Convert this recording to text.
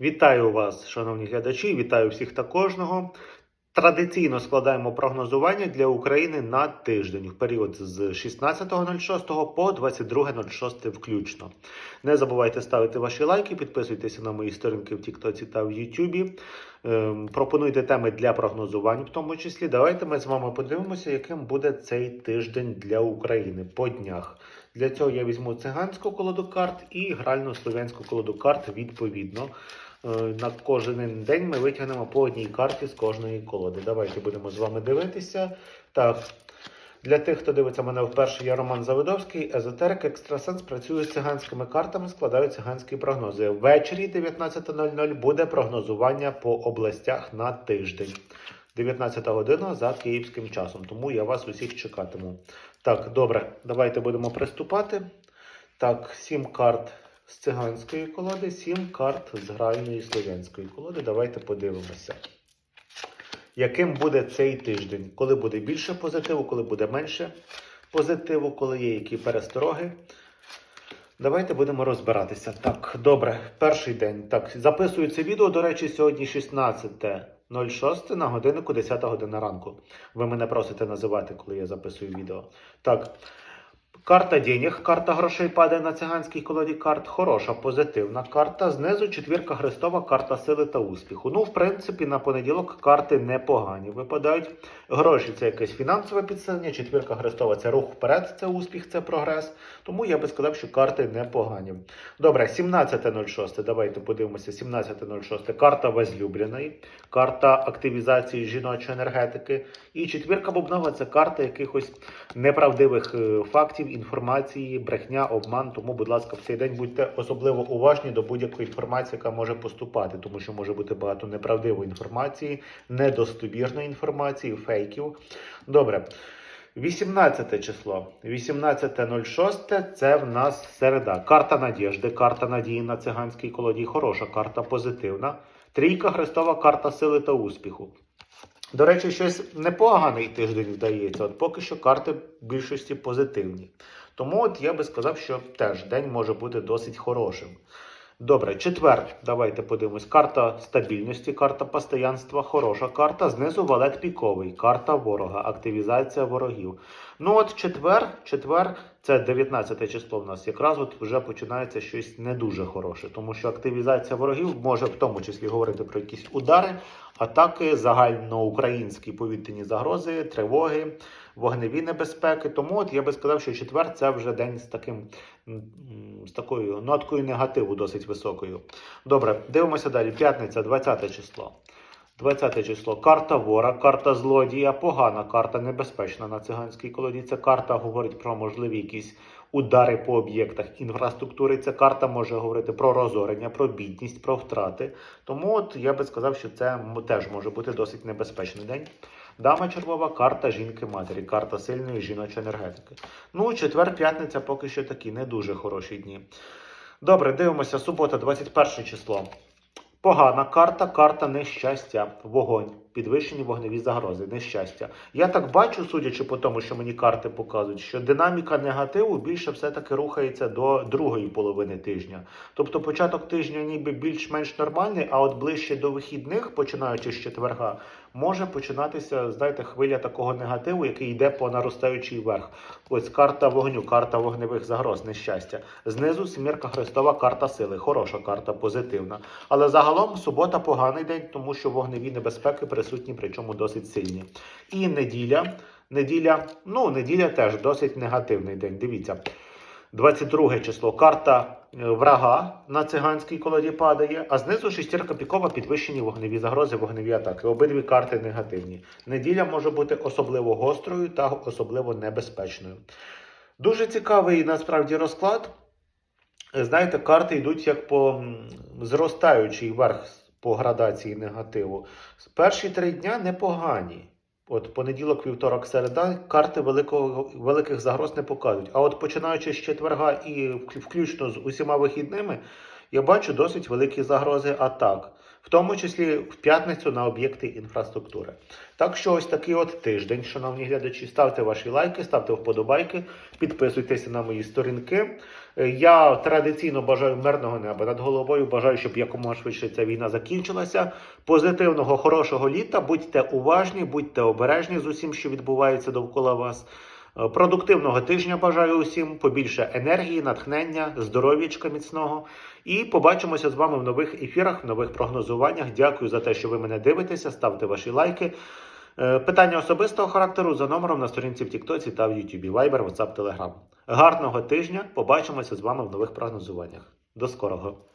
Вітаю вас, шановні глядачі, вітаю всіх та кожного. Традиційно складаємо прогнозування для України на тиждень в період з 16.06 по 22.06 включно. Не забувайте ставити ваші лайки, підписуйтеся на мої сторінки в Тіктоці та в Ютубі. Ем, пропонуйте теми для прогнозувань, в тому числі. Давайте ми з вами подивимося, яким буде цей тиждень для України по днях. Для цього я візьму циганську колоду карт і гральну слов'янську колоду карт відповідно. Е, На кожен день ми витягнемо по одній карті з кожної колоди. Давайте будемо з вами дивитися. Так, для тих, хто дивиться мене вперше, я Роман Завидовський, езотерик, екстрасенс, працюю з циганськими картами, складаю циганські прогнози. Ввечері 19.00 буде прогнозування по областях на тиждень. 19 година за київським часом, тому я вас усіх чекатиму. Так, добре, давайте будемо приступати. Так, 7 карт з циганської колоди, 7 карт з гральної слов'янської колоди. Давайте подивимося. Яким буде цей тиждень? Коли буде більше позитиву, коли буде менше позитиву, коли є які перестороги. Давайте будемо розбиратися. Так, добре, перший день. Так, записую це відео. До речі, сьогодні 16.06 на годиннику 10 година ранку. Ви мене просите називати, коли я записую відео. Так. Карта денег, карта грошей падає на циганській колоді карт. Хороша, позитивна карта. Знизу четвірка Христова, карта сили та успіху. Ну, в принципі, на понеділок карти непогані випадають. Гроші це якесь фінансове підсилення. Четвірка Христова це рух вперед, це успіх, це прогрес. Тому я би сказав, що карти непогані. Добре, 17.06. Давайте подивимося. 17.06. Карта возлюбленої, карта активізації жіночої енергетики. І четвірка бубнова це карта якихось неправдивих е, фактів, інформації, брехня, обман. Тому, будь ласка, в цей день будьте особливо уважні до будь-якої інформації, яка може поступати, тому що може бути багато неправдивої інформації, недостовірної інформації, фейків. Добре. 18 число. 18.06 це в нас середа. Карта надіжди, карта надії на циганській колоді. Хороша карта, позитивна. Трійка Христова, карта сили та успіху. До речі, щось непоганий тиждень вдається. От поки що карти в більшості позитивні. Тому от я би сказав, що теж день може бути досить хорошим. Добре, четвер. Давайте подивимось. Карта стабільності, карта постоянства, хороша карта. Знизу валет піковий, карта ворога, активізація ворогів. Ну от четвер, четвер, це 19 число в нас. Якраз от вже починається щось не дуже хороше, тому що активізація ворогів може в тому числі говорити про якісь удари, атаки, загальноукраїнські повітряні загрози, тривоги, вогневі небезпеки. Тому от я би сказав, що четвер це вже день з таким з такою ноткою негативу досить високою. Добре, дивимося далі. П'ятниця, 20 число. 20 число. Карта вора, карта злодія, погана карта, небезпечна на циганській колоді. Ця карта говорить про можливі якісь удари по об'єктах інфраструктури. Ця карта може говорити про розорення, про бідність, про втрати. Тому от я би сказав, що це теж може бути досить небезпечний день. Дама червова карта жінки-матері, карта сильної жіночої енергетики. Ну, четвер, п'ятниця поки що такі не дуже хороші дні. Добре, дивимося. Субота, 21 число. Погана карта, карта нещастя, вогонь, підвищені вогневі загрози, нещастя. Я так бачу, судячи по тому, що мені карти показують, що динаміка негативу більше все-таки рухається до другої половини тижня. Тобто початок тижня ніби більш-менш нормальний, а от ближче до вихідних, починаючи з четверга, може починатися, знаєте, хвиля такого негативу, який йде по наростаючій вверх. Ось карта вогню, карта вогневих загроз, нещастя. Знизу сімірка Христова, карта сили, хороша карта, позитивна. Але загалом субота поганий день, тому що вогневі небезпеки присутні, причому досить сильні. І неділя. Неділя, ну, неділя теж досить негативний день. Дивіться. 22 число. Карта е, врага на циганській колоді падає, а знизу шестірка пікова підвищені вогневі загрози, вогневі атаки. Обидві карти негативні. Неділя може бути особливо гострою та особливо небезпечною. Дуже цікавий насправді розклад. Е, Знаєте, карти йдуть як по м, зростаючий верх по градації негативу. Перші три дня непогані. От понеділок, вівторок, середа карти великого, великих загроз не показують. А от починаючи з четверга і включно з усіма вихідними, я бачу досить великі загрози атак. Тому числі в п'ятницю на об'єкти інфраструктури. Так що ось такий от тиждень, шановні глядачі. Ставте ваші лайки, ставте вподобайки, підписуйтеся на мої сторінки. Е, Я традиційно бажаю мирного неба над головою. Бажаю, щоб якомога швидше ця війна закінчилася. Позитивного, хорошого літа. Будьте уважні, будьте обережні з усім, що відбувається довкола вас. Е, Продуктивного тижня бажаю усім, побільше енергії, натхнення, здоров'ячка міцного. І побачимося з вами в нових ефірах, в нових прогнозуваннях. Дякую за те, що ви мене дивитеся. Ставте ваші лайки. Е, Питання особистого характеру за номером на сторінці в Тіктоці та в Ютубі, Viber, WhatsApp, Telegram. Гарного тижня! Побачимося з вами в нових прогнозуваннях. До скорого!